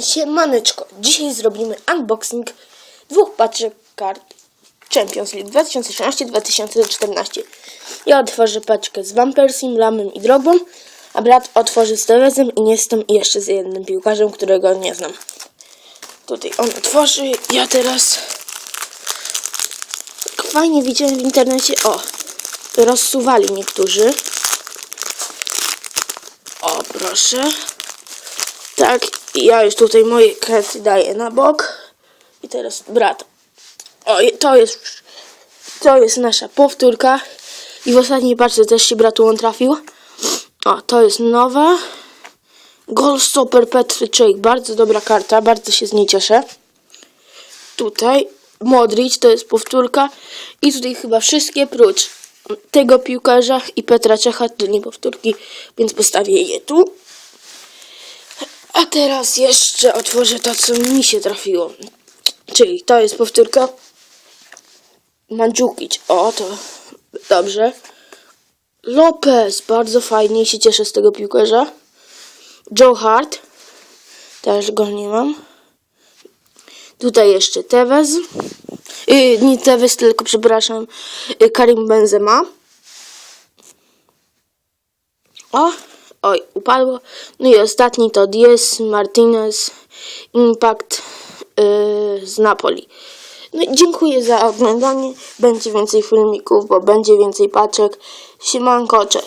Siemaneczko, dzisiaj zrobimy unboxing dwóch paczek kart Champions League 2013-2014. Ja otworzę paczkę z Van Persiem, Lamem i Drogbą, a brat otworzy z Tevezem, Iniestą i jeszcze z jednym piłkarzem, którego nie znam. Tutaj on otworzy, ja teraz... Fajnie widziałem w internecie, o, rozsuwali niektórzy. O, proszę. Tak, i ja już tutaj moje karty daję na bok. I teraz brat. O, to jest to jest nasza powtórka. I w ostatniej paczce też się bratu on trafił. O, to jest nowa. Goalstopper Petr Cech. Bardzo dobra karta, bardzo się z niej cieszę. Tutaj Modric to jest powtórka. I tutaj chyba wszystkie prócz tego piłkarza i Petra Czecha to nie powtórki, więc postawię je tu. A teraz jeszcze otworzę to, co mi się trafiło. Czyli to jest powtórka. Mandzukic. O, to dobrze. Lopez. Bardzo fajnie się cieszę z tego piłkarza. Joe Hart. Też go nie mam. Tutaj jeszcze Tevez. Yy, nie Tevez, tylko przepraszam. Yy, Karim Benzema. O, oj, upadło. No i ostatni to Diez Martinez Impact yy, z Napoli. No i dziękuję za oglądanie. Będzie więcej filmików, bo będzie więcej paczek. Siemanko, cześć.